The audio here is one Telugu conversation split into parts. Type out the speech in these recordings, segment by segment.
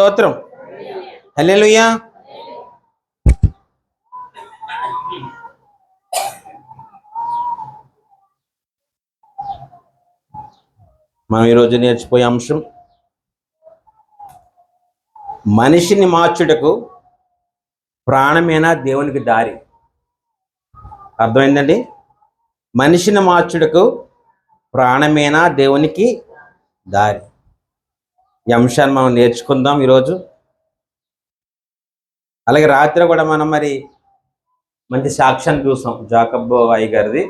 స్తోత్రం. హల్లెలూయా. మనం ఈరోజు నేర్చిపోయే అంశం మనిషిని మార్చుటకు ప్రాణమేనా దేవునికి దారి? అర్థమైందండి? మనిషిని మార్చుటకు ప్రాణమేనా దేవునికి దారి? ఈ అంశాన్ని మనం నేర్చుకుందాం ఈరోజు. అలాగే రాత్రి కూడా మనం మరి మంచి సాక్ష్యాన్ని చూసాం జాకబ్ అయ్య గారిది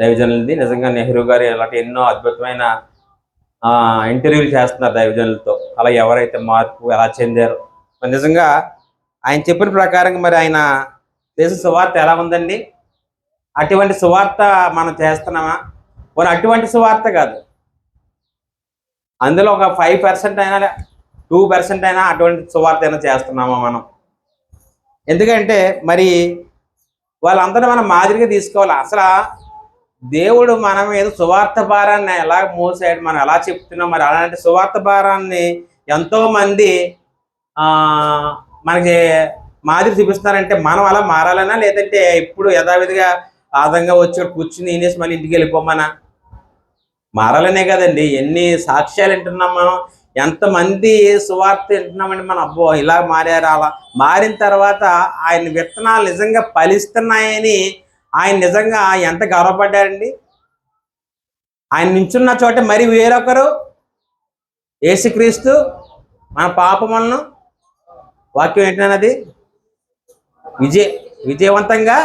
దైవజనులది. నిజంగా నెహ్రూ గారు ఇలాంటి ఎన్నో అద్భుతమైన ఇంటర్వ్యూలు చేస్తున్నారు దైవజనులతో. అలా ఎవరైతే మార్పు ఎలా చెందారు. మరి నిజంగా ఆయన చెప్పిన ప్రకారంగా మరి ఆయన దేశ సువార్త ఎలా ఉందండి? అటువంటి సువార్త మనం చేస్తున్నామా? మరి అటువంటి సువార్త కాదు. అందులో ఒక ఫైవ్ పర్సెంట్ అయినా టూ పర్సెంట్ అయినా అటువంటి సువార్త అయినా చేస్తున్నామా మనం? ఎందుకంటే మరి వాళ్ళందరూ మనం మాదిరిగా తీసుకోవాలి. అసలు దేవుడు మన మీద సువార్త భారాన్ని ఎలా మోసాడు మనం ఎలా చెప్తున్నాం మరి అలాంటి సువార్త భారాన్ని ఎంతోమంది మనకి మాదిరి చూపిస్తున్నారంటే మనం అలా మారాలనా? లేదంటే ఇప్పుడు యథావిధిగా ఆదంగా వచ్చి కూర్చుని నేనేసి మళ్ళీ ఇంటికి వెళ్ళిపోమనా? మారాలనే కదండి. ఎన్ని సాక్ష్యాలు వింటున్నాం మనం? ఎంతమంది సువార్త వింటున్నామండి మనం? అబ్బో ఇలా మారారు అలా మారిన తర్వాత ఆయన విత్తనాలు నిజంగా ఫలిస్తున్నాయని ఆయన నిజంగా ఎంత గర్వపడ్డారండి? ఆయన నించున్న చోట మరి వేరొకరు? ఏసుక్రీస్తు మన పాపములను వాక్యం ఏంటన్నది? విజయ విజయవంతంగా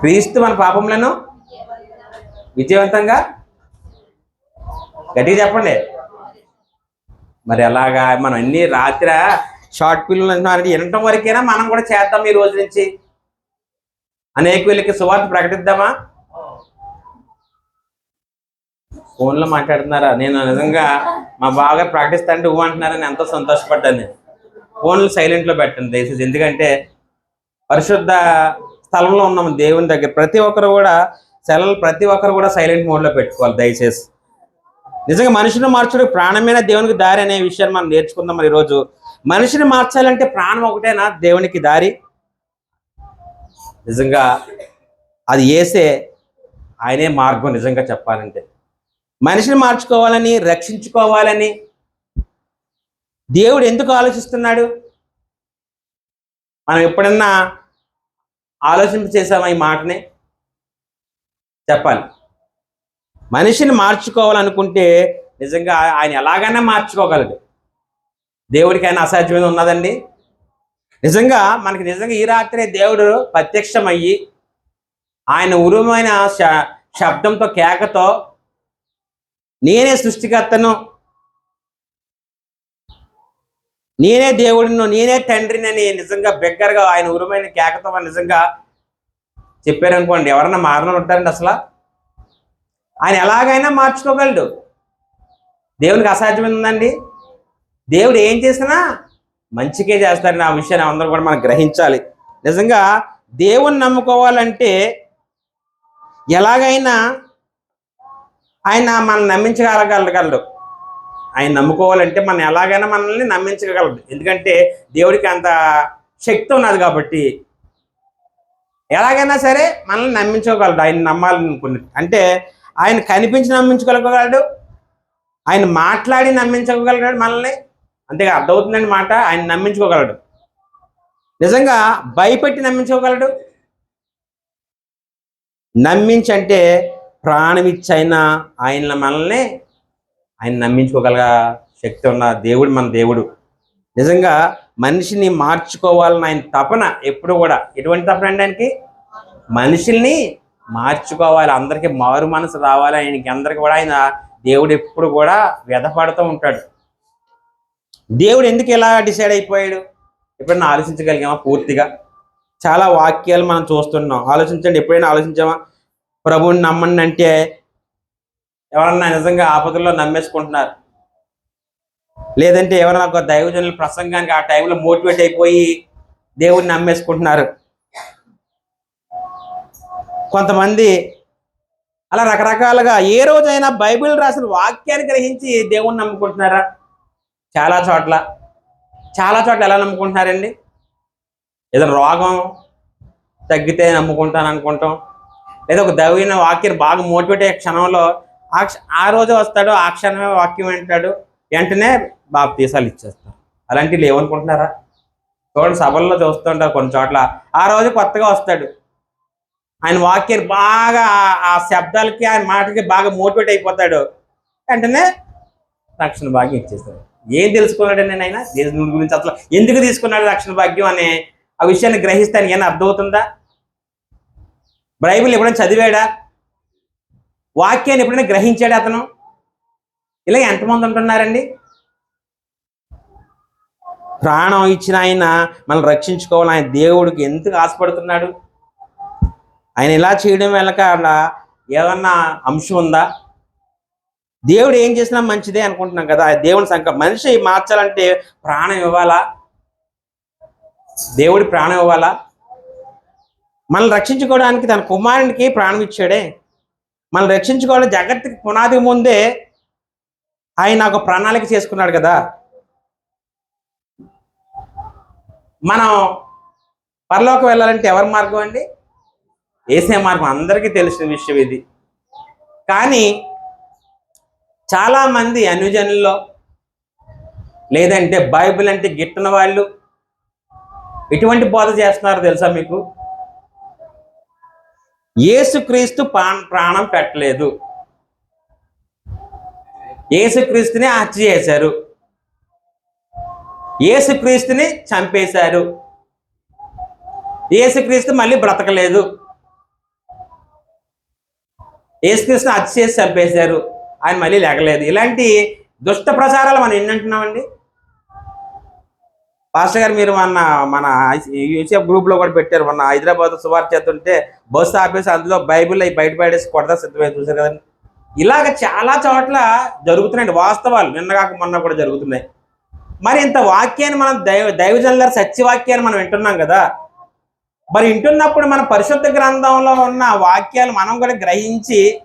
క్రీస్తు మన పాపములను విజయవంతంగా? గట్టిగా చెప్పండి. మరి అలాగా మనం అన్ని రాత్రి షార్ట్ ఫిల్మ్లు అంటున్నారంటే వినటం వరకైనా మనం కూడా చేద్దాం ఈ రోజు నుంచి? అనేక వీళ్ళకి సువార్త ప్రకటిద్దామా? ఫోన్లో మాట్లాడుతున్నారా? నేను నిజంగా మా బాగా ప్రాక్టీస్ అంటే ఊ అంటున్నారని ఎంతో సంతోషపడ్డాను నేను. ఫోన్లు సైలెంట్లో పెట్టండి దయచేసి. ఎందుకంటే పరిశుద్ధ స్థలంలో ఉన్నాము దేవుని దగ్గర. ప్రతి ఒక్కరు కూడా సెలవులు ప్రతి ఒక్కరు కూడా సైలెంట్ మోడ్లో పెట్టుకోవాలి దయచేసి. నిజంగా మనిషిని మార్చడానికి ప్రాణమైన దేవునికి దారి అనే విషయాన్ని మనం నేర్చుకుందాం మరి ఈరోజు. మనిషిని మార్చాలంటే ప్రాణం ఒకటేనా దేవునికి దారి? నిజంగా అది వేసే ఆయనే మార్గం నిజంగా చెప్పాలంటే. మనిషిని మార్చుకోవాలని రక్షించుకోవాలని దేవుడు ఎందుకు ఆలోచిస్తున్నాడు? మనం ఎప్పుడన్నా ఆలోచింప చేసామా ఈ మాటని? చెప్పాలి. మనిషిని మార్చుకోవాలనుకుంటే నిజంగా ఆయన ఎలాగైనా మార్చుకోగలడు. దేవుడికి ఆయన అసాధ్యమైన ఉన్నదండి. నిజంగా మనకి నిజంగా ఈ రాత్రే దేవుడు ప్రత్యక్షమయ్యి ఆయన ఉరుమైన శ- శబ్దంతో కేకతో నేనే సృష్టికర్తను నేనే దేవుడిను నేనే తండ్రిని అని నిజంగా బిగ్గరగా ఆయన ఉరుమైన కేకతో నిజంగా చెప్పారనుకోండి ఎవరన్నా మారణలు ఉంటారండి అసలు. ఆయన ఎలాగైనా మార్చుకోగలడు. దేవునికి అసాధ్యమైందండి. ఉందండి దేవుడు ఏం చేసినా మంచికే చేస్తారని ఆ విషయాన్ని అందరూ కూడా మనం గ్రహించాలి. నిజంగా దేవుణ్ణి నమ్ముకోవాలంటే ఎలాగైనా ఆయన మనం నమ్మించగలగలగలడు ఆయన నమ్ముకోవాలంటే మనం ఎలాగైనా మనల్ని నమ్మించగలడు. ఎందుకంటే దేవుడికి అంత శక్తి ఉన్నది కాబట్టి ఎలాగైనా సరే మనల్ని నమ్మించుకోగలడు. ఆయన నమ్మాలనుకుని అంటే ఆయన కనిపించి నమ్మించుకోగలగలడు ఆయన మాట్లాడి నమ్మించుకోగలగాడు మనల్ని. అంతేగా అర్థమవుతుందండి మాట? ఆయన నమ్మించుకోగలడు. నిజంగా భయపెట్టి నమ్మించుకోగలడు. నమ్మించంటే ప్రాణమిచ్చైనా ఆయన మనల్ని ఆయన నమ్మించుకోగల శక్తి ఉన్న దేవుడు మన దేవుడు. నిజంగా మనిషిని మార్చుకోవాలని ఆయన తపన ఎప్పుడు కూడా. ఎటువంటి తపన అండి ఆయనకి? మనుషుల్ని మార్చుకోవాలి. అందరికీ మారు మనసు రావాలి. ఆయనకి అందరికి కూడా ఆయన దేవుడు ఎప్పుడు కూడా వ్యధపడుతూ ఉంటాడు. దేవుడు ఎందుకు ఇలా డిసైడ్ అయిపోయాడు? ఎప్పుడైనా ఆలోచించగలిగామా పూర్తిగా? చాలా వాక్యాలు మనం చూస్తున్నాం. ఆలోచించండి. ఎప్పుడైనా ఆలోచించామా? ప్రభువుని నమ్మండి అంటే ఎవరన్నా నిజంగా ఆపదల్లో నమ్మేసుకుంటున్నారు. లేదంటే ఎవరైనా ఒక దైవజనుల ప్రసంగానికి ఆ టైంలో మోటివేట్ అయిపోయి దేవుడిని నమ్మేసుకుంటున్నారు. కొంతమంది అలా రకరకాలుగా ఏ రోజైనా బైబిల్ రాసిన వాక్యాన్ని గ్రహించి దేవుణ్ణి నమ్ముకుంటున్నారా? చాలా చోట్ల. చాలా చోట్ల ఎలా నమ్ముకుంటున్నారండి? ఏదైనా రోగం తగ్గితే నమ్ముకుంటాను అనుకుంటాం. లేదా ఒక దైవైన వాక్యం బాగా మోటివేట్ అయ్యే క్షణంలో ఆ క్ష- ఆ రోజు వస్తాడు ఆ క్షణమే వాక్యం వింటాడు. వెంటనే బాప్తీసాలు ఇచ్చేస్తారు అలాంటివి లేవనుకుంటున్నారా? చూడండి సభల్లో చూస్తుంటారు కొన్ని చోట్ల ఆ రోజు కొత్తగా వస్తాడు. ఆయన వాక్యం బాగా ఆ- శబ్దాలకి ఆయన మాటకి బాగా మోటివేట్ అయిపోతాడు. వెంటనే రక్షణ భాగ్యం ఇచ్చేస్తాడు. ఏం తెలుసుకున్నాడు నేను ఆయన దేవుని గురించి అసలు ఎందుకు తీసుకున్నాడు రక్షణ భాగ్యం అనే ఆ విషయాన్ని గ్రహిస్తాను ఏమైనా అర్థమవుతుందా? బైబిల్ ఎప్పుడైనా చదివాడా? వాక్యాన్ని ఎప్పుడైనా గ్రహించాడు అతను? ఇలా ఎంతమంది ఉంటున్నారండి? ప్రాణం ఇచ్చిన ఆయన మనం రక్షించుకోవాలి. ఆయన దేవుడికి ఎందుకు ఆశపడుతున్నాడు? ఆయన ఇలా చేయడం వెనక ఏమన్నా అంశం ఉందా? దేవుడు ఏం చేసినా మంచిదే అనుకుంటున్నాం కదా. దేవుని సంక మనిషి మార్చాలంటే ప్రాణం ఇవ్వాలా? దేవుడి ప్రాణం ఇవ్వాలా? మనల్ని రక్షించుకోవడానికి తన కుమారునికి ప్రాణం ఇచ్చాడే. మనల్ని రక్షించుకోవాలి జగత్తుకి పునాది ముందే ఆయన ఒక ప్రణాళిక చేసుకున్నాడు కదా. మనం పరలోకి వెళ్ళాలంటే ఎవరి మార్గం అండి? ఏసే మార్గం. అందరికీ తెలిసిన విషయం ఇది. కానీ చాలామంది అనుజనుల్లో లేదంటే బైబిల్ అంటే గిట్టిన వాళ్ళు ఎటువంటి బోధ చేస్తున్నారు తెలుసా మీకు? యేసుక్రీస్తు ప్రాణ ప్రాణం పెట్టలేదు. ఏసుక్రీస్తుని హత్య చేశారు. ఏసుక్రీస్తుని చంపేశారు. ఏసుక్రీస్తు మళ్ళీ బ్రతకలేదు. ఏసుక్రీస్తుని హత్య చేసి చంపేశారు. ఆయన మళ్ళీ లేకలేదు. ఇలాంటి దుష్ట ప్రచారాలు మనం ఎన్ని పాస్టర్ గారు మీరు మొన్న మన యూసీఎఫ్ గ్రూప్లో కూడా పెట్టారు. మన హైదరాబాద్ సువార్ చేస్తుంటే బస్సు ఆపేసి అందులో బైబిల్ అవి బయట పడేసి కొడతా సిద్ధమై చూసారు కదండి? ఇలాగ చాలా చోట్ల జరుగుతున్నాయండి. వాస్తవాలు. నిన్నగాక మొన్న కూడా జరుగుతున్నాయి. మరి ఇంత వాక్యాన్ని మనం దైవ దైవజనుల సత్యవాక్యాన్ని మనం వింటున్నాం కదా. మరి వింటున్నప్పుడు మన పరిశుద్ధ గ్రంథంలో ఉన్న వాక్యాలు మనం కూడా గ్రహించి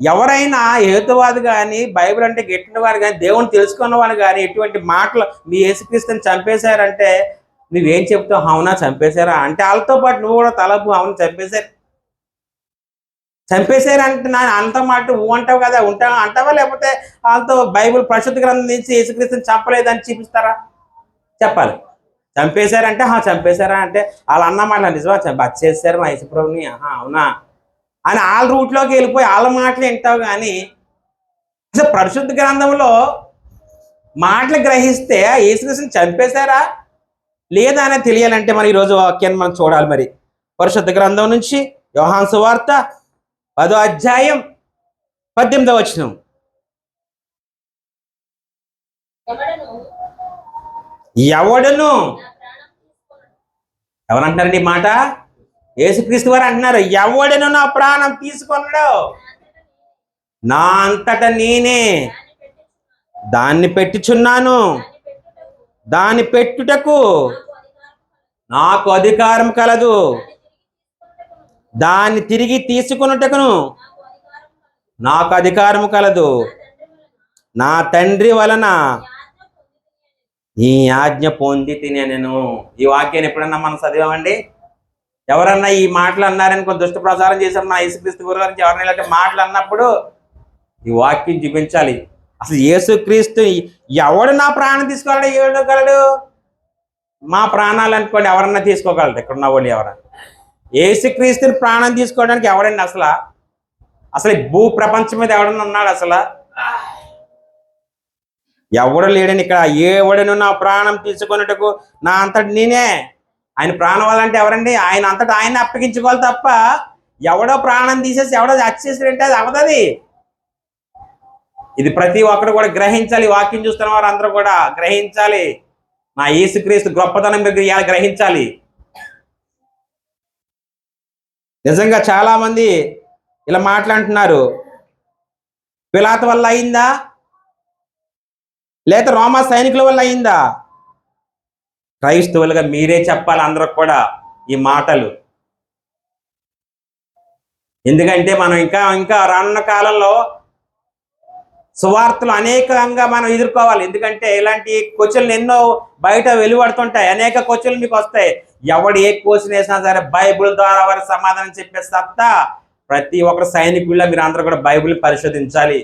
ఎవరైనా హేతువాది కానీ బైబిల్ అంటే గెట్టిన వారు కానీ దేవుని తెలుసుకున్న వాళ్ళు కానీ ఎటువంటి మాటలు మీ యేసుక్రీస్తుని చంపేశారంటే నువ్వేం చెప్తావు? అవునా చంపేశారా? అంటే వాళ్ళతో పాటు నువ్వు కూడా తలపు అవును చంపేశారు. చంపేశారంటే నా అంత మాట ఊ అంటావు కదా ఉంటావా అంటావా? లేకపోతే వాళ్ళతో బైబిల్ పరిశుద్ధ గ్రంథం నుంచి యేసుక్రీస్తుని చంపలేదని చూపిస్తారా? చెప్పాలి. చంపేశారంటే హా చంపేశారా అంటే వాళ్ళు అన్నమాట నిజమా? బచ్చేసారు మా యేసుప్రభుని. ఆహా అవునా? అని వాళ్ళ రూట్లోకి వెళ్ళిపోయి వాళ్ళ మాటలు వింటావు కానీ అసలు పరిశుద్ధ గ్రంథంలో మాటలు గ్రహిస్తే యేసుక్రీస్తుని చంపేశారా? లేదా అనేది తెలియాలంటే మరి ఈరోజు వాక్యాన్ని మనం చూడాలి మరి. పరిశుద్ధ గ్రంథం నుంచి యోహాన్ సువార్త పదో అధ్యాయం పద్దెనిమిదవ వచనం. ఎవడను. ఎవరంటారండి మాట? యేసుక్రీస్తు వారు అంటున్నారు ఎవడను నా ప్రాణం తీసుకొనడు? నా అంతట నేనే దాన్ని పెట్టించున్నాను. దాన్ని పెట్టుటకు నాకు అధికారం కలదు. దాన్ని తిరిగి తీసుకొనుటకును తీసుకున్నట్టును నాకు అధికారం కలదు. నా తండ్రి వలన ఈ ఆజ్ఞ పొంది తినే నేను. ఈ వాక్యాన్ని ఎప్పుడన్నా మనం చదివామండి? ఎవరన్నా ఈ మాటలు అన్నారని కొంత దుష్ట ప్రచారం చేశారు నా యేసుక్రీస్తు గురు. గారించి ఎవరైనా ఇలాంటి మాటలు అన్నప్పుడు ఈ వాక్యం చూపించాలి. అసలు యేసుక్రీస్తు ఎవడు నా ప్రాణం తీసుకోగలడు ఏడగలడు? మా ప్రాణాలు అనుకోండి ఎవరన్నా తీసుకోగలరు. ఇక్కడ ఉన్న వాళ్ళు ఎవరన్నా. ఏసుక్రీస్తుని ప్రాణం తీసుకోవడానికి ఎవడండి అసలు? అసలు భూ ప్రపంచం మీద ఎవడన్నా ఉన్నాడు అసలు? ఎవడు లేడని ఇక్కడ ఎవడను నా ప్రాణం తీసుకున్నట్టుకు నా అంతటి నేనే. ఆయన ప్రాణం వాళ్ళంటే ఎవరండి? ఆయన అంతటా ఆయన అప్పగించుకోవాలి తప్ప ఎవడో ప్రాణం తీసేసి ఎవడో హత్యేసాడంటే అది అవదది ఇది ప్రతి ఒక్కరు కూడా గ్రహించాలి. వాక్యం చూస్తున్న వారు అందరూ కూడా గ్రహించాలి. నా యేసుక్రీస్తు గొప్పతనం మీరు గ్రహించాలి. నిజంగా చాలామంది ఇలా మాట్లాడుతున్నారు. పిలాత వల్ల అయిందా? లేక రోమా సైనికుల వల్ల అయిందా? క్రైస్తవులుగా మీరే చెప్పాలి అందరూ కూడా ఈ మాటలు. ఎందుకంటే మనం ఇంకా ఇంకా రానున్న కాలంలో సువార్తలు అనేకంగా మనం ఎదుర్కోవాలి. ఎందుకంటే ఇలాంటి క్వశ్చన్లు ఎన్నో బయట వెలువడుతుంటాయి. అనేక క్వశ్చన్లు మీకు వస్తాయి. ఎవడు ఏ క్వశ్చన్ వేసినా సరే బైబిల్ ద్వారా వారి సమాధానం చెప్పే సత్తా ప్రతి ఒక్కరు సైనికుల్లో మీరు అందరూ కూడా బైబిల్ పరిశోధించాలి.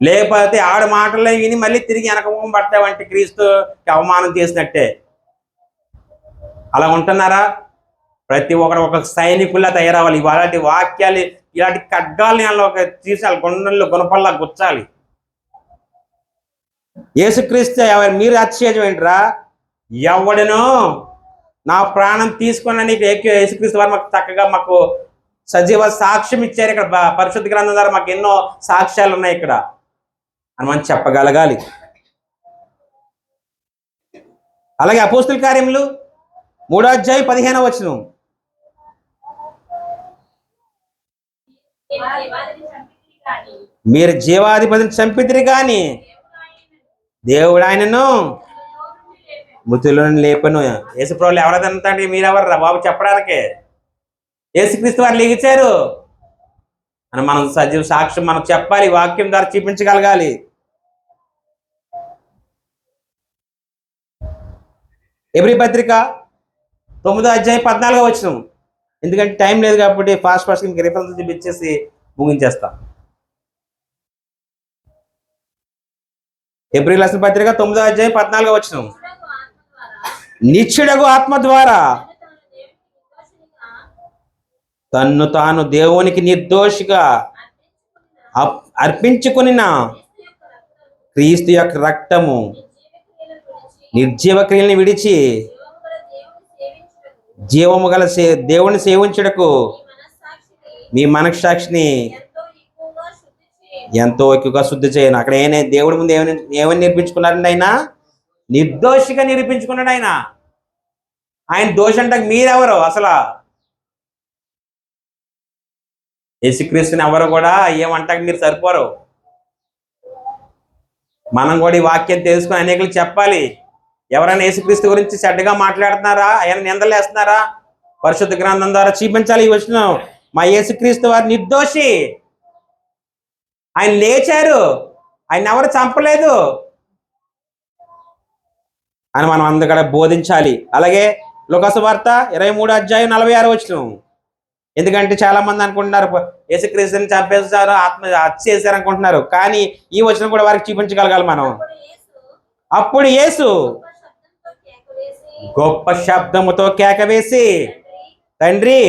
లేకపోతే ఆడు మాటల్లో విని మళ్ళీ తిరిగి వెనకముఖం పట్టావంటే క్రీస్తుకి అవమానం చేసినట్టే. అలా ఉంటున్నారా? ప్రతి ఒక్కరు ఒక సైనికుల్లా తయారవ్వాలి. ఇలాంటి వాక్యాలు ఇలాంటి ఖడ్గాలని ఒక తీసాలి గుండెల్లో గుణపల్లా గుచ్చాలి. యేసుక్రీస్తు ఎవరు? మీరు అతిశేషం ఏంట్రా? ఎవడనో నా ప్రాణం తీసుకున్న నీకు ఏకే యేసుక్రీస్తు వారు మాకు చక్కగా మాకు సజీవ సాక్ష్యం ఇచ్చారు ఇక్కడ. పరిశుద్ధ గ్రంథం ద్వారా మాకు ఎన్నో సాక్ష్యాలు ఉన్నాయి ఇక్కడ. అని మనం చెప్పగలగాలి. అలాగే అపోస్తుల కార్యములు మూడో అధ్యాయం పదిహేనవ వచనం. మీరు జీవాధిపతిని చంపితిరి కానీ దేవుడు ఆయనను మృతులను లేపను. యేసుప్రభులు ఎవరైతే మీరెవరు బాబు చెప్పడానికి. యేసుక్రీస్తు వారు లిగిచారు అని మనం సజీవ సాక్ష్యం మనం చెప్పాలి వాక్యం ద్వారా చూపించగలగాలి. ఎబ్రి పత్రిక తొమ్మిదో అధ్యాయం పద్నాలుగో వచ్చిన ఎందుకంటే టైం లేదు కాబట్టి ఫాస్ట్ ఫాస్ట్ మీకు రిఫరెన్స్ చూపించేసి ముగించేస్తాం. ఎబ్రి రాసిన పత్రిక తొమ్మిదో అధ్యాయం పద్నాలుగో వచ్చినాం నిత్యుడగు ఆత్మ ద్వారా తాను దేవునికి తన్ను తాను దేవునికి నిర్దోషిగా అప్- అర్పించుకునిన క్రీస్తు యొక్క రక్తము నిర్జీవ క్రియలను విడిచి జీవము గల సేవించుటకు సే- దేవుని సేవించుటకు మీ మనస్సాక్షిని ఎంతో ఎక్కువగా శుద్ధి ఎంతో ఎక్కువగా శుద్ధి చేయను. అక్కడ ఏనే దేవుడి ముందు ఏమని ఏమని నేర్పించుకున్నారండి ఆయన? నిర్దోషిగా నిరూపించుకున్నాడు ఆయన. ఆయన దోషం మీరెవరు? అసలు యేసుక్రీస్తుని ఎవరు కూడా ఏమంటాక మీరు సరిపోరు. మనం కూడా ఈ వాక్యం తెలుసుకుని అనేకలు చెప్పాలి. ఎవరైనా యేసుక్రీస్తు గురించి చెడ్డగా మాట్లాడుతున్నారా? ఆయన నిందలేస్తున్నారా పరిశుద్ధ గ్రంథం ద్వారా చూపించాలి ఈ వచ్చిన మా యేసుక్రీస్తు వారు నిర్దోషి. ఆయన లేచారు. ఆయన ఎవరు చంపలేదు. అని మనం అందుకడ బోధించాలి. అలాగే లోకసు వార్త ఇరవై మూడు అధ్యాయం నలభై ఆరు వచ్చిన. ఎందుకంటే చాలా మంది అనుకుంటున్నారు యేసుక్రీస్తుని చంపేస్తారు ఆత్మ హత్య చేశారు అనుకుంటున్నారు కానీ ఈ వచనం కూడా వారికి చూపించగలగాలి మనం. అప్పుడు యేసు గొప్ప శబ్దముతో కేక వేసి తండ్రి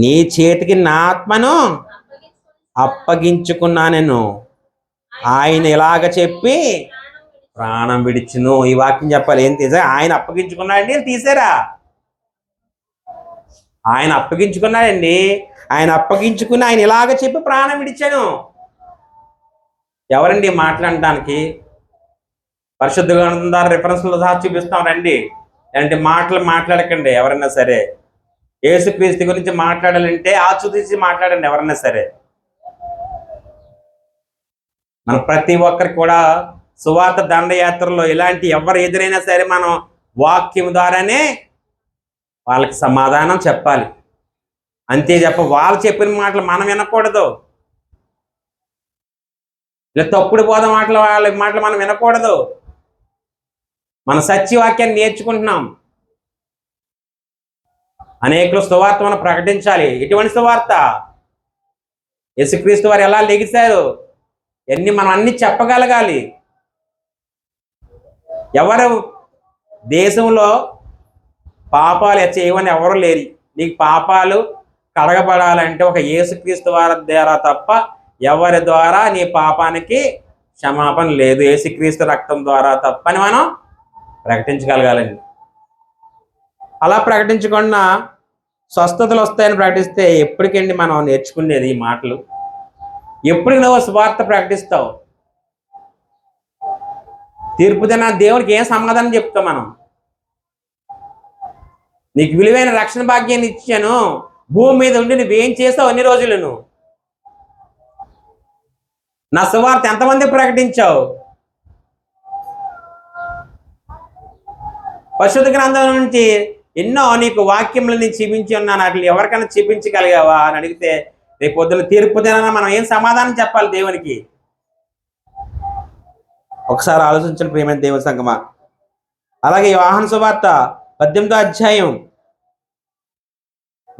నీ చేతికి నా ఆత్మను అప్పగించుకున్నా నేను ఆయన ఇలాగ చెప్పి ప్రాణం విడిచును ఈ వాక్యం చెప్పాలి. ఏం తీసా? ఆయన అప్పగించుకున్నాడండి. తీసారా? ఆయన అప్పగించుకున్నాడండి. ఆయన అప్పగించుకుని ఆయన ఇలాగ చెప్పి ప్రాణం విడిచాను. ఎవరండి మాట్లాడటానికి పరిశుద్ధ గ్రంథం ద్వారా రిఫరెన్స్లో సహా చూపిస్తాం రండి. ఇలాంటి మాటలు మాట్లాడకండి ఎవరైనా సరే. యేసుక్రీస్తు గురించి మాట్లాడాలంటే ఆచూతీసి మాట్లాడండి ఎవరైనా సరే. మనం ప్రతి ఒక్కరికి కూడా సువార్త దండయాత్రలో ఇలాంటి ఎవరు ఎదురైనా సరే మనం వాక్యం ద్వారానే వాళ్ళకి సమాధానం చెప్పాలి. అంతే చెప్ప వాళ్ళు చెప్పిన మాటలు మనం వినకూడదు. ఇలా తప్పుడు బోధ మాటలు వాళ్ళ మాటలు మనం వినకూడదు. మన సత్యవాక్యాన్ని నేర్చుకుంటున్నాం. అనేకులు సువార్త మనం ప్రకటించాలి. ఎటువంటి సువార్త? యేసుక్రీస్తు వారు ఎలా లెగిశారు? ఎన్ని మనం అన్ని చెప్పగలగాలి. ఎవరు? దేశంలో పాపాలు చేయవని ఎవరు లేరు. నీకు పాపాలు కడగబడాలంటే ఒక యేసుక్రీస్తు వారి ద్వారా తప్ప ఎవరి ద్వారా? నీ పాపానికి క్షమాపణ లేదు. యేసుక్రీస్తు రక్తం ద్వారా తప్ప అని మనం ప్రకటించగలగాలండి. అలా ప్రకటించకుండా స్వస్థతలు వస్తాయని ప్రకటిస్తే ఎప్పటికండి మనం నేర్చుకునేది ఈ మాటలు? ఎప్పుడు నువ్వు స్వార్థ ప్రకటిస్తావు? తీర్పు దిన దేవునికి ఏం సమాధానం చెప్తాం మనం? నీకు విలువైన రక్షణ భాగ్యాన్ని ఇచ్చాను. భూమి మీద ఉండి నువ్వేం చేస్తావు అన్ని రోజులు నువ్వు నా సువార్త ఎంతమంది ప్రకటించావు? పరిశుద్ధ గ్రంథం నుంచి ఎన్నో నీకు వాక్యములు నేను చూపించి ఉన్నాను వాటిని ఎవరికైనా చూపించగలిగావా అని అడిగితే రేపు పొద్దున తీర్పు దినాన మనం ఏం సమాధానం చెప్పాలి దేవునికి? ఒకసారి ఆలోచించండి ప్రియమైన దేవుని సంగమా. అలాగే వాహన సువార్త పద్దెనిమిదో అధ్యాయం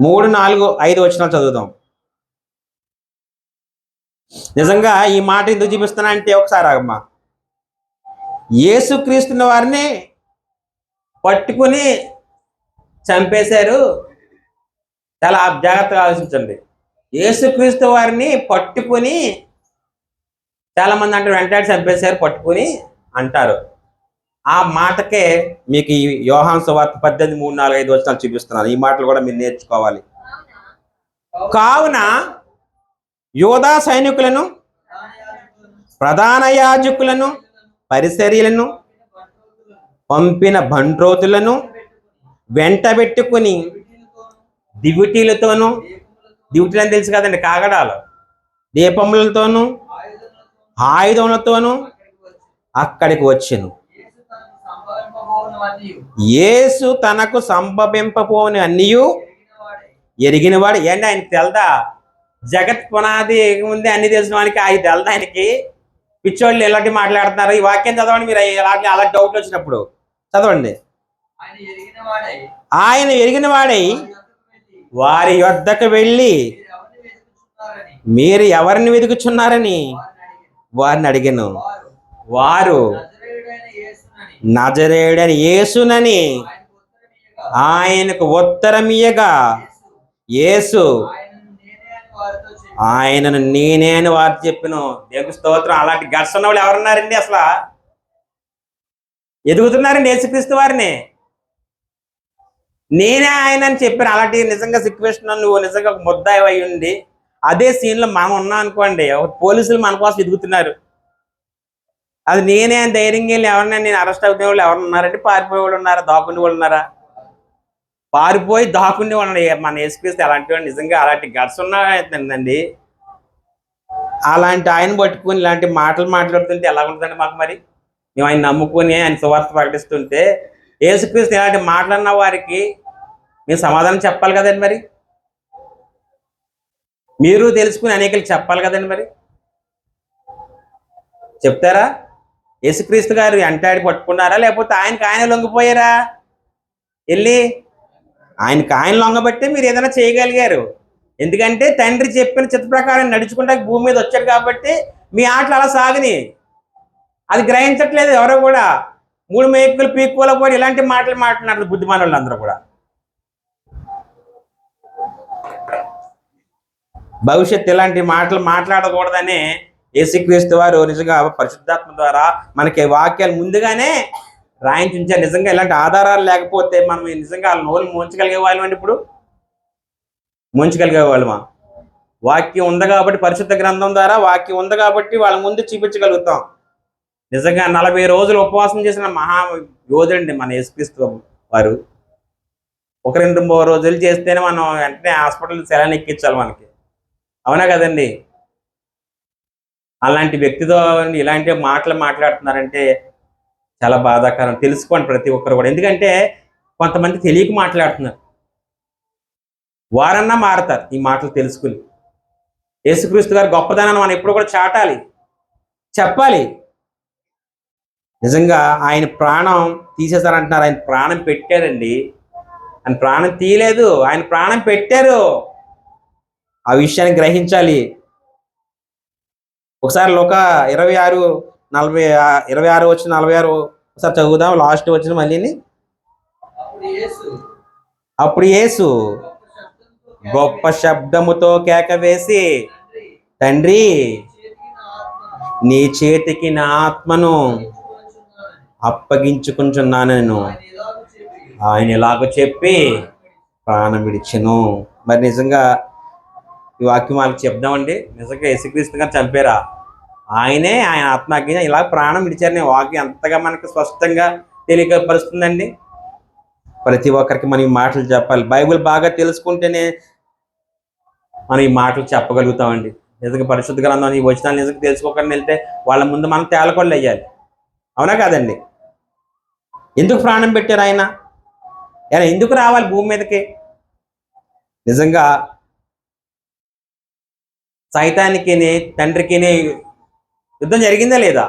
మూడు నాలుగు ఐదు వచనాలు చదువుదాం. నిజంగా ఈ మాట ఎందుకు చూపిస్తున్నా అంటే ఒకసారి ఆగమ్మా. యేసుక్రీస్తున్న వారిని పట్టుకుని చంపేశారు. చాలా జాగ్రత్తగా ఆలోచించండి. యేసుక్రీస్తు వారిని పట్టుకుని చాలా మంది అంటారు వెంటాడి చంపేశారు పట్టుకుని అంటారు. ఆ మాటకే మీకు ఈ యోహాన్ సువార్త పద్దెనిమిది మూడు నాలుగు ఐదు వచ్చినాలు చూపిస్తున్నాను. ఈ మాటలు కూడా మీరు నేర్చుకోవాలి. కావున యోధా సైనికులను ప్రధాన యాజకులను పరిసర్యలను పంపిన బంట్రోతులను వెంటబెట్టుకుని దివిటీలతోనూ దివిటీలు అని తెలుసు కదండి కాగడాలు దీపములతోనూ ఆయుధములతోనూ అక్కడికి వచ్చెను యేసు తనకు సంభవింపబోని అన్నియు ఎరిగినవాడు. ఏంటి ఆయన తెలదా? జగత్ పునాది ముందే అన్ని తెలిసిన వానికి ఆయన తెలదా ఆయనకి? పిచ్చోళ్ళు ఎలాంటి మాట్లాడుతున్నారు. ఈ వాక్యం చదవండి మీరు. అలాంటి అలా డౌట్లు వచ్చినప్పుడు. చదవండి. ఆయన ఎరిగిన వాడై వారి యొద్దకు వెళ్ళి మీరు ఎవరిని వెతుకుచున్నారని? వారిని అడిగాను. వారు నజరేయుడని యేసునని ఆయనకు ఆయనకు ఉత్తరమియగా యేసు ఆయనను నేనే అని వారు చెప్పిన. దేవుని స్తోత్రం. అలాంటి ఘర్షణ వాళ్ళు ఎవరున్నారండి అసలు? ఎదుగుతున్నారండి యేసుక్రీస్తు వారిని? నేనే ఆయన అని చెప్పాను. అలాంటి నిజంగా సిచ్యువేషన్ నువ్వు నిజంగా ఒక ముద్దాయి అయి ఉండి అదే సీన్లో మనం ఉన్నాం అనుకోండి ఒక పోలీసులు మన కోసం ఎదుగుతున్నారు అది నేనే ధైర్యం వెళ్ళి ఎవరన్నా నేను అరెస్ట్ అవుతున్న వాళ్ళు ఎవరు ఉన్నారంటే పారిపోయే వాళ్ళు ఉన్నారా? దాక్కునే వాళ్ళు ఉన్నారా? పారిపోయి దాక్కునే వాళ్ళు మన ఏసుక్రీస్తు అలాంటి నిజంగా అలాంటి గట్స్ ఉన్నాయండి అలాంటి ఆయన పట్టుకుని ఇలాంటి మాటలు మాట్లాడుతుంటే ఎలా ఉంటుందండి మాకు మరి? మేము ఆయన నమ్ముకుని ఆయన సువార్త ప్రకటిస్తుంటే ఏసుక్రీస్తు ఇలాంటి మాట్లాడిన వారికి మేము సమాధానం చెప్పాలి కదండి మరి? మీరు తెలుసుకుని అనేకలు చెప్పాలి కదండి మరి? చెప్తారా? యేసుక్రీస్తు గారు ఎంటాడి పట్టుకున్నారా? లేకపోతే ఆయనకి ఆయన లొంగిపోయారా? వెళ్ళి ఆయనకి ఆయన లొంగబట్టే మీరు ఏదైనా చేయగలిగారు. ఎందుకంటే తండ్రి చెప్పిన చిత్త ప్రకారం నడుచుకుంటా భూమి మీద వచ్చాడు కాబట్టి మీ ఆటలు అలా సాగిని అది గ్రహించట్లేదు ఎవరో కూడా. మూడు మేకులు పీక్కుల కూడా ఇలాంటి మాటలు మాట్లాడుతున్నారు బుద్ధిమానులు అందరూ కూడా. భవిష్యత్తు ఇలాంటి మాటలు మాట్లాడకూడదని యేసుక్రీస్తు వారు నిజంగా పరిశుద్ధాత్మ ద్వారా మనకి వాక్యాలు ముందుగానే రాయించి ఉంచారు నిజంగా ఇలాంటి ఆధారాలు లేకపోతే మనం నిజంగా వాళ్ళ ముంచగలిగే వాళ్ళం ఇప్పుడు? ముంచగలిగే వాళ్ళమా? వాక్యం ఉంది కాబట్టి పరిశుద్ధ గ్రంథం ద్వారా వాక్యం ఉంది కాబట్టి వాళ్ళ ముందు చూపించగలుగుతాం. నిజంగా నలభై రోజులు ఉపవాసం చేసిన మహా యోధుడండి మన యేసుక్రీస్తు వారు. ఒక రెండు మూడు రోజులు చేస్తేనే మనం వెంటనే హాస్పిటల్ సెలవు ఎక్కించాలి మనకి. అవునా కదండి? అలాంటి వ్యక్తితో ఇలాంటి మాటలు మాట్లాడుతున్నారంటే చాలా బాధాకరం. తెలుసుకోండి ప్రతి ఒక్కరు కూడా. ఎందుకంటే కొంతమంది తెలియక మాట్లాడుతున్నారు. వారన్నా మారతారు ఈ మాటలు తెలుసుకుని. యేసుక్రీస్తు గారి గొప్పదనాన్ని మనం ఎప్పుడు కూడా చాటాలి. చెప్పాలి. నిజంగా ఆయన ప్రాణం తీసేశారంటున్నారు. ఆయన ప్రాణం పెట్టారండి. ఆయన ప్రాణం తీయలేదు. ఆయన ప్రాణం పెట్టారు. ఆ విషయాన్ని గ్రహించాలి. ఒకసారి లోక ఇరవై ఆరు నలభై ఇరవై ఆరు వచ్చిన నలభై ఆరు ఒకసారి చదువుదాం లాస్ట్ వచ్చిన మళ్ళీని. అప్పుడు యేసు గొప్ప శబ్దముతో కేక వేసి తండ్రి నీ చేతికి నా ఆత్మను అప్పగించుకుంటున్నాను నేను. చెప్పి ఆయన ఇలాగ చెప్పి ప్రాణం విడిచను. మరి నిజంగా ఈ వాక్యం వాళ్ళకి చెప్దామండి. నిజంగా యేసుక్రీస్తు గారు చంపారా ఆయనే ఆయన ఆత్మజ్ఞ ఇలా ప్రాణం విడిచారని వాక్యం ఎంతగా మనకు స్పష్టంగా తెలియపరుస్తుందండి. ప్రతి ఒక్కరికి మనం ఈ మాటలు చెప్పాలి. బైబిల్ బాగా తెలుసుకుంటేనే మనం ఈ మాటలు చెప్పగలుగుతామండి. నిజంగా పరిశుద్ధ గ్రంథం ఈ వచనాలు నిజంగా తెలుసుకోకుండా వెళ్తే వాళ్ళ ముందు మనం తేలకొల్లు వేయాలి. అవునా కాదండి? ఎందుకు ప్రాణం పెట్టారు ఆయన? ఆయన ఎందుకు రావాలి భూమి మీదకి? నిజంగా సైతానికి తండ్రికి యుద్ధం జరిగిందా లేదా?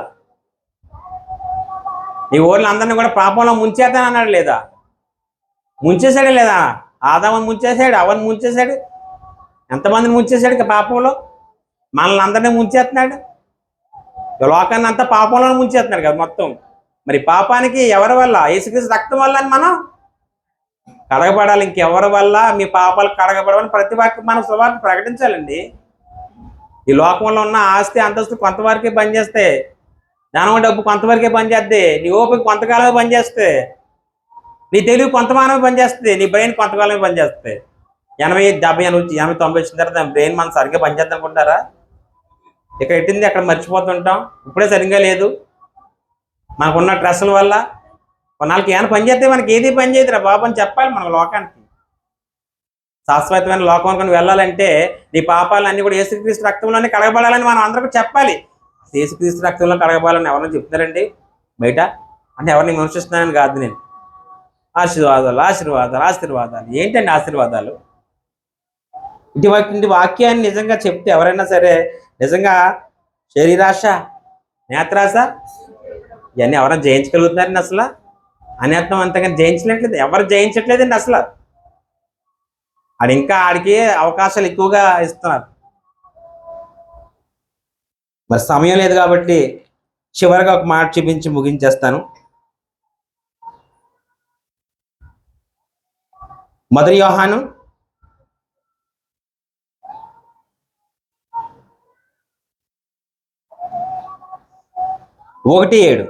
నీ ఊర్లో అందరినీ కూడా పాపంలో ముంచేస్తాను అన్నాడు లేదా? ముంచేశాడే లేదా? ఆదామని ముంచేశాడు అవని ముంచేశాడు ఎంతమందిని ముంచేశాడు ఇక పాపంలో? మనల్ని అందరినీ ముంచేస్తున్నాడు. లోకాన్ని అంతా పాపంలో ముంచేస్తున్నాడు కదా మొత్తం. మరి పాపానికి ఎవరి వల్ల? యేసుక్రీస్తు రక్తం వల్ల అని మనం కడగబడాలి. ఇంకెవరి వల్ల మీ పాపాలు కడగబడవని ప్రతి వారికి మనం సువార్త ప్రకటించాలండి. ఈ లోకంలో ఉన్న ఆస్తి అంతస్తు కొంతవరకే పనిచేస్తే ధనం డబ్బు కొంతవరకే పనిచేస్తే నీ ఓపిక కొంతకాలమే పనిచేస్తే నీ తెలివి కొంతమానమే పనిచేస్తుంది నీ బ్రెయిన్ కొంతకాలమే పనిచేస్తుంది ఎనభై డెబ్బై ఎనభై ఎనభై తొంభై వచ్చిన తర్వాత బ్రెయిన్ మనం సరిగ్గా పనిచేద్దాం అనుకుంటారా? ఇక్కడ ఎట్టింది అక్కడ మర్చిపోతుంటాం. ఇప్పుడే సరిగ్గా లేదు. మనకున్న డ్రెస్సుల వల్ల కొన్నాళ్ళకి ఏమైనా పనిచేస్తే మనకి ఏది పనిచేయదురా బాబు అని చెప్పాలి మన లోకానికి. శాశ్వతమైన లోకం అనుకుని వెళ్ళాలంటే నీ పాపాలన్నీ కూడా యేసుక్రీస్తు రక్తంలోనే కడగబడాలని మనం అందరికీ చెప్పాలి. యేసుక్రీస్తు రక్తంలో కడగబడాలని ఎవరైనా చెప్తారండి బయట? అంటే ఎవరిని విమర్శిస్తున్నానని కాదు నేను. ఆశీర్వాదాలు ఆశీర్వాదాలు ఆశీర్వాదాలు. ఏంటండి ఆశీర్వాదాలు? ఇటువంటి వాక్యాన్ని నిజంగా చెప్తే ఎవరైనా సరే నిజంగా శరీరాశ నేత్రాశ ఇవన్నీ ఎవరైనా జయించగలుగుతున్నారండి అసలు? అనేత్నం అంతగా జయించలేట్లేదు. ఎవరు జయించట్లేదండి అసలు? ఆడు ఇంకా ఆడికి అవకాశాలు ఎక్కువగా ఇస్తున్నారు. మరి సమయం లేదు కాబట్టి చివరిగా ఒక మాట చూపించి ముగించేస్తాను. మొదటి యోహాను. ఒకటి ఏడు.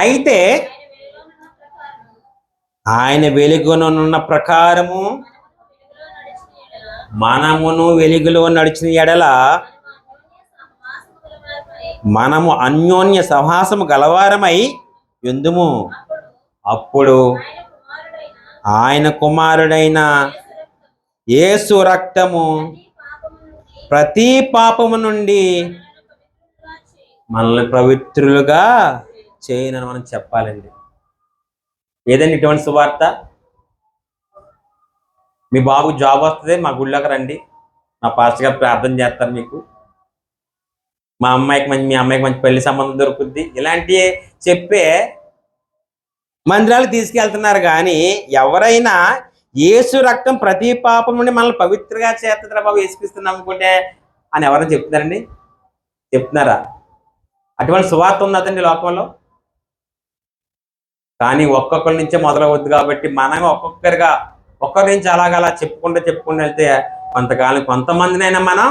అయితే అయితే ఆయన వెలుగునున్న ప్రకారము మనమును వెలుగులో నడిచిన ఎడల మనము అన్యోన్య సహాసము గలవారమై ఎందుము? అప్పుడు ఆయన కుమారుడైన యేసు రక్తము యేసు రక్తము ప్రతి పాపము నుండి మనల్ని పవిత్రులుగా చేయనని మనం చెప్పాలండి. ఏదైనా ఇటువంటి సువార్త మీ బాబు జాబ్ వస్తుంది మా గుళ్ళోకి రండి. మా పాస్టర్ గారు ప్రార్థన చేస్తారు మీకు. మా అమ్మాయికి మంచి మీ అమ్మాయికి మంచి పెళ్ళి సంబంధం దొరుకుద్ది. ఇలాంటివి చెప్పే మందిరాలు తీసుకెళ్తున్నారు కానీ ఎవరైనా యేసు రక్తం ప్రతి పాపం నుండి మనల్ని పవిత్రగా చేస్తుందిరా బాబు యేసుక్రీస్తు అనుకుంటే అని ఎవరైనా చెప్తున్నారండి? చెప్తున్నారా? అటువంటి సువార్త ఉన్నదండి లోకంలో? కానీ ఒక్కొక్కరి నుంచే మొదలవద్దు కాబట్టి మనం ఒక్కొక్కరిగా ఒక్కరి నుంచి అలాగలా చెప్పుకుంటూ చెప్పుకుంటూ వెళ్తే కొంతకాలం కొంతమందినైనా మనం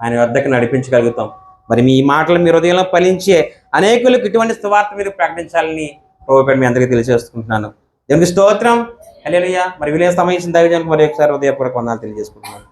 ఆయన వద్దకు నడిపించగలుగుతాం. మరి మీ మాటలు మీ హృదయంలో ఫలించే అనేకులకు ఇటువంటి సువార్త మీరు ప్రకటించాలని ప్రభుపేట మీ అందరికీ తెలియజేసుకుంటున్నాను. ఎందుకు స్తోత్రం. హల్లెలూయా. మరి విలయ సమయం దైవజానికి మరి ఒకసారి హృదయపూర్వక వందాలు తెలియజేసుకుంటున్నాను.